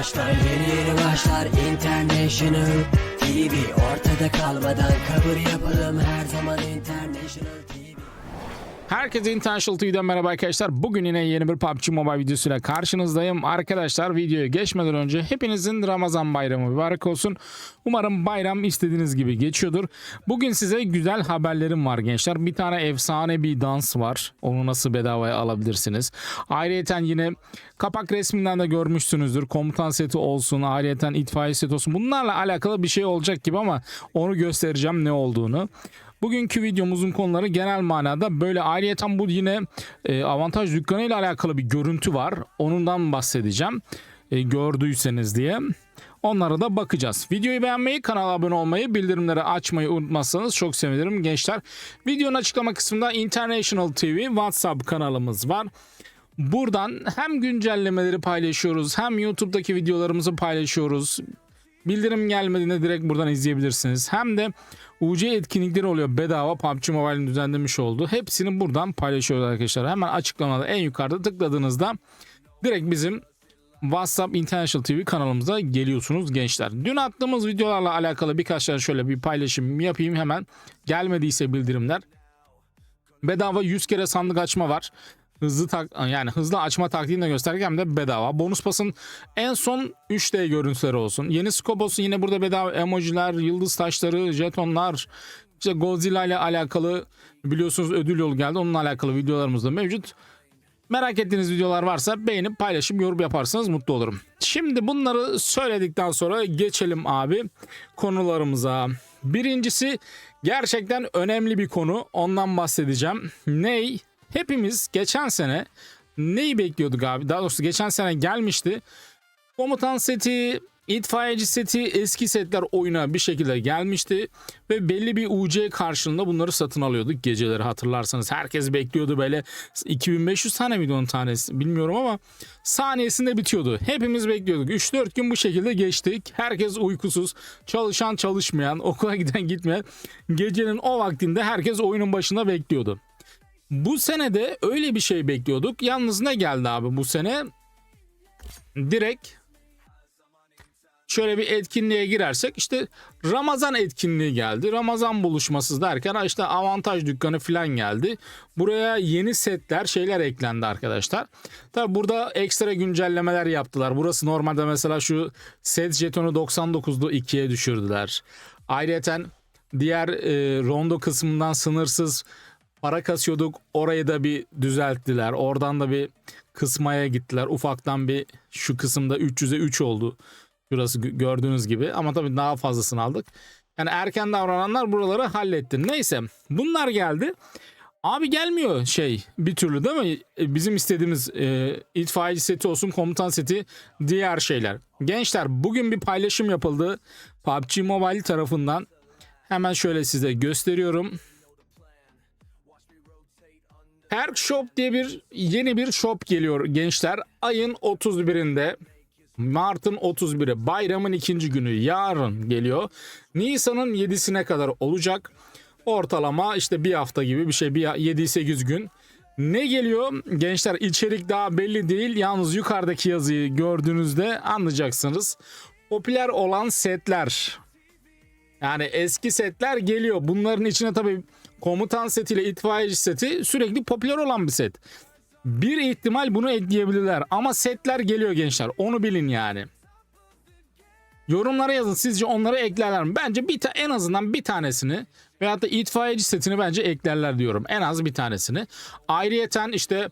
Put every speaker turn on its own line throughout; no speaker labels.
başlar Yeni yeni başlar. International TV Ortada kalmadan kabul yapalım. Her zaman International TV
Herkese International TV'den merhaba arkadaşlar. Bugün yine yeni bir PUBG Mobile videosuyla karşınızdayım. Arkadaşlar videoya geçmeden önce hepinizin Ramazan bayramı mübarek olsun. Umarım bayram istediğiniz gibi geçiyordur. Bugün size güzel haberlerim var gençler. Bir tane efsane bir dans var. Onu nasıl bedavaya alabilirsiniz. Ayrıca yine kapak resminden de görmüşsünüzdür. Komutan seti olsun, ayrıca itfaiye seti olsun. Bunlarla alakalı bir şey olacak gibi ama onu göstereceğim ne olduğunu. Bugünkü videomuzun konuları genel manada böyle ayrıyeten bu yine e, avantaj dükkanı ile alakalı bir görüntü var. Onundan bahsedeceğim. E, gördüyseniz diye. Onlara da bakacağız. Videoyu beğenmeyi, kanala abone olmayı, bildirimleri açmayı unutmazsanız çok sevinirim gençler. Videonun açıklama kısmında International TV WhatsApp kanalımız var. Buradan hem güncellemeleri paylaşıyoruz hem YouTube'daki videolarımızı paylaşıyoruz. Bildirim gelmediğinde direkt buradan izleyebilirsiniz. Hem de UC etkinlikleri oluyor bedava PUBG Mobile'in düzenlemiş olduğu. Hepsini buradan paylaşıyoruz arkadaşlar. Hemen açıklamada en yukarıda tıkladığınızda direkt bizim WhatsApp International TV kanalımıza geliyorsunuz gençler. Dün attığımız videolarla alakalı birkaç tane şöyle bir paylaşım yapayım hemen. Gelmediyse bildirimler. Bedava 100 kere sandık açma var. Hızlı tak yani hızlı açma taktiğini de gösterdik hem de bedava. Bonus pasın en son 3D görüntüleri olsun. Yeni scope yine burada bedava emojiler, yıldız taşları, jetonlar, işte Godzilla ile alakalı biliyorsunuz ödül yolu geldi. Onunla alakalı videolarımız da mevcut. Merak ettiğiniz videolar varsa beğenip paylaşıp yorum yaparsanız mutlu olurum. Şimdi bunları söyledikten sonra geçelim abi konularımıza. Birincisi gerçekten önemli bir konu. Ondan bahsedeceğim. Ney? Hepimiz geçen sene neyi bekliyorduk abi? Daha doğrusu geçen sene gelmişti. Komutan seti, itfaiyeci seti, eski setler oyuna bir şekilde gelmişti. Ve belli bir UC karşılığında bunları satın alıyorduk geceleri hatırlarsanız. Herkes bekliyordu böyle 2500 tane miydi onun tanesi bilmiyorum ama saniyesinde bitiyordu. Hepimiz bekliyorduk. 3-4 gün bu şekilde geçtik. Herkes uykusuz. Çalışan çalışmayan, okula giden gitmeyen. Gecenin o vaktinde herkes oyunun başında bekliyordu. Bu sene de öyle bir şey bekliyorduk. Yalnız ne geldi abi bu sene? Direkt şöyle bir etkinliğe girersek işte Ramazan etkinliği geldi. Ramazan buluşması derken işte avantaj dükkanı falan geldi. Buraya yeni setler şeyler eklendi arkadaşlar. Tabi burada ekstra güncellemeler yaptılar. Burası normalde mesela şu set jetonu 99'du 2'ye düşürdüler. Ayrıca diğer e, rondo kısmından sınırsız para kasıyorduk. Orayı da bir düzelttiler. Oradan da bir kısmaya gittiler. Ufaktan bir şu kısımda 300'e 3 oldu. Şurası gö- gördüğünüz gibi ama tabii daha fazlasını aldık. Yani erken davrananlar buraları halletti. Neyse bunlar geldi. Abi gelmiyor şey bir türlü değil mi? E, Bizim istediğimiz e, itfaiyeci seti olsun komutan seti diğer şeyler. Gençler bugün bir paylaşım yapıldı. PUBG Mobile tarafından. Hemen şöyle size gösteriyorum. Perk Shop diye bir yeni bir shop geliyor gençler. Ayın 31'inde Mart'ın 31'i bayramın ikinci günü yarın geliyor. Nisan'ın 7'sine kadar olacak. Ortalama işte bir hafta gibi bir şey bir 7-8 gün. Ne geliyor? Gençler içerik daha belli değil. Yalnız yukarıdaki yazıyı gördüğünüzde anlayacaksınız. Popüler olan setler. Yani eski setler geliyor. Bunların içine tabii komutan setiyle itfaiyeci seti sürekli popüler olan bir set. Bir ihtimal bunu ekleyebilirler ama setler geliyor gençler. Onu bilin yani. Yorumlara yazın sizce onları eklerler mi? Bence bir ta- en azından bir tanesini veyahut da itfaiyeci setini bence eklerler diyorum. En az bir tanesini. Ayrıyeten işte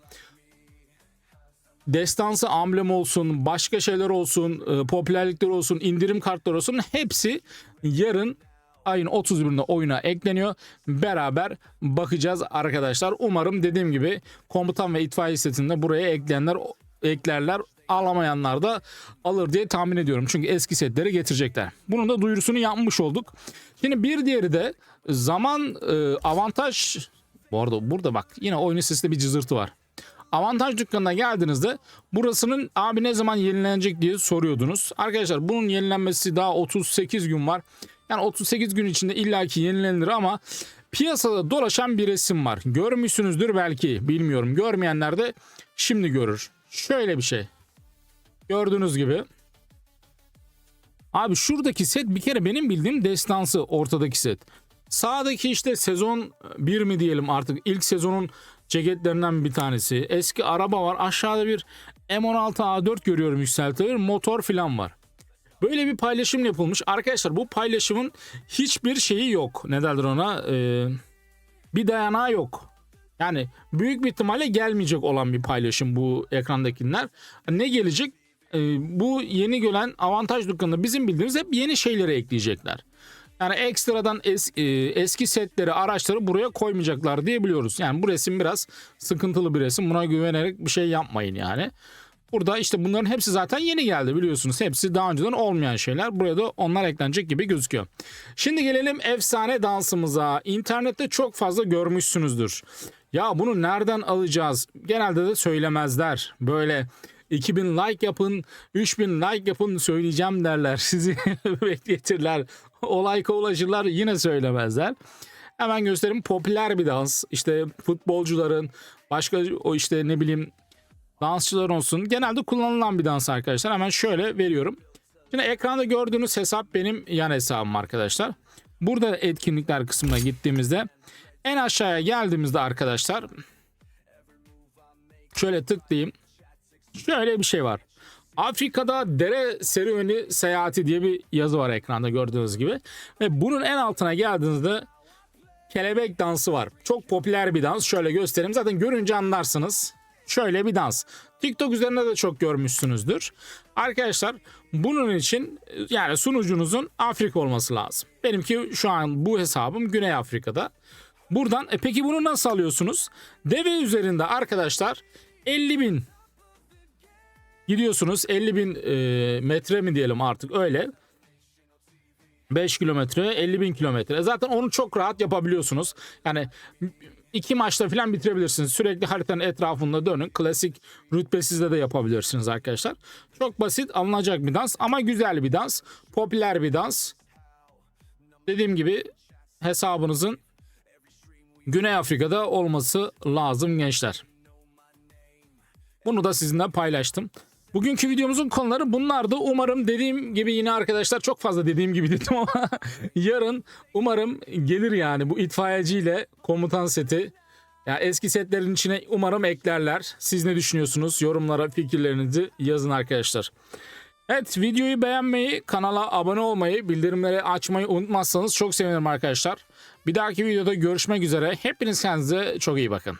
destansı amblem olsun, başka şeyler olsun, e, popülerlikler olsun, indirim kartları olsun hepsi yarın ayın 31'inde oyuna ekleniyor. Beraber bakacağız arkadaşlar. Umarım dediğim gibi komutan ve itfaiye setinde buraya ekleyenler eklerler. Alamayanlar da alır diye tahmin ediyorum. Çünkü eski setleri getirecekler. Bunun da duyurusunu yapmış olduk. Şimdi bir diğeri de zaman e, avantaj bu arada burada bak yine oyunun sesinde bir cızırtı var. Avantaj dükkanına geldiğinizde burasının abi ne zaman yenilenecek diye soruyordunuz. Arkadaşlar bunun yenilenmesi daha 38 gün var. Yani 38 gün içinde illaki yenilenir ama piyasada dolaşan bir resim var. Görmüşsünüzdür belki bilmiyorum. Görmeyenler de şimdi görür. Şöyle bir şey. Gördüğünüz gibi Abi şuradaki set bir kere benim bildiğim destansı ortadaki set. Sağdaki işte sezon 1 mi diyelim artık ilk sezonun ceketlerinden bir tanesi. Eski araba var. Aşağıda bir M16 A4 görüyorum yükseltilir. Motor falan var. Böyle bir paylaşım yapılmış. Arkadaşlar bu paylaşımın hiçbir şeyi yok. Ne derler ona? Ee, bir dayanağı yok. Yani büyük bir ihtimalle gelmeyecek olan bir paylaşım bu ekrandakiler. Ne gelecek? Ee, bu yeni gelen avantaj dükkanında bizim bildiğimiz hep yeni şeyleri ekleyecekler. Yani ekstradan es- e, eski setleri, araçları buraya koymayacaklar diye biliyoruz. Yani bu resim biraz sıkıntılı bir resim. Buna güvenerek bir şey yapmayın yani. Burada işte bunların hepsi zaten yeni geldi biliyorsunuz. Hepsi daha önceden olmayan şeyler. Buraya da onlar eklenecek gibi gözüküyor. Şimdi gelelim efsane dansımıza. İnternette çok fazla görmüşsünüzdür. Ya bunu nereden alacağız? Genelde de söylemezler. Böyle 2000 like yapın, 3000 like yapın söyleyeceğim derler. Sizi bekletirler. O like'a ulaşırlar yine söylemezler. Hemen göstereyim popüler bir dans. İşte futbolcuların başka o işte ne bileyim dansçılar olsun. Genelde kullanılan bir dans arkadaşlar. Hemen şöyle veriyorum. Şimdi ekranda gördüğünüz hesap benim yan hesabım arkadaşlar. Burada etkinlikler kısmına gittiğimizde en aşağıya geldiğimizde arkadaşlar şöyle tıklayayım. Şöyle bir şey var. Afrika'da dere serüveni seyahati diye bir yazı var ekranda gördüğünüz gibi. Ve bunun en altına geldiğinizde kelebek dansı var. Çok popüler bir dans. Şöyle göstereyim. Zaten görünce anlarsınız. Şöyle bir dans. TikTok üzerinde de çok görmüşsünüzdür. Arkadaşlar bunun için yani sunucunuzun Afrika olması lazım. Benimki şu an bu hesabım Güney Afrika'da. Buradan e peki bunu nasıl alıyorsunuz? Deve üzerinde arkadaşlar 50 bin gidiyorsunuz 50 bin e, metre mi diyelim artık öyle. 5 kilometre 50 bin kilometre. Zaten onu çok rahat yapabiliyorsunuz. Yani iki maçta falan bitirebilirsiniz. Sürekli haritanın etrafında dönün. Klasik rütbesizde de yapabilirsiniz arkadaşlar. Çok basit alınacak bir dans ama güzel bir dans. Popüler bir dans. Dediğim gibi hesabınızın Güney Afrika'da olması lazım gençler. Bunu da sizinle paylaştım. Bugünkü videomuzun konuları bunlardı. Umarım dediğim gibi yine arkadaşlar çok fazla dediğim gibi dedim ama yarın umarım gelir yani bu itfaiyeciyle komutan seti. Ya eski setlerin içine umarım eklerler. Siz ne düşünüyorsunuz? Yorumlara fikirlerinizi yazın arkadaşlar. Evet videoyu beğenmeyi, kanala abone olmayı, bildirimleri açmayı unutmazsanız çok sevinirim arkadaşlar. Bir dahaki videoda görüşmek üzere. Hepiniz kendinize çok iyi bakın.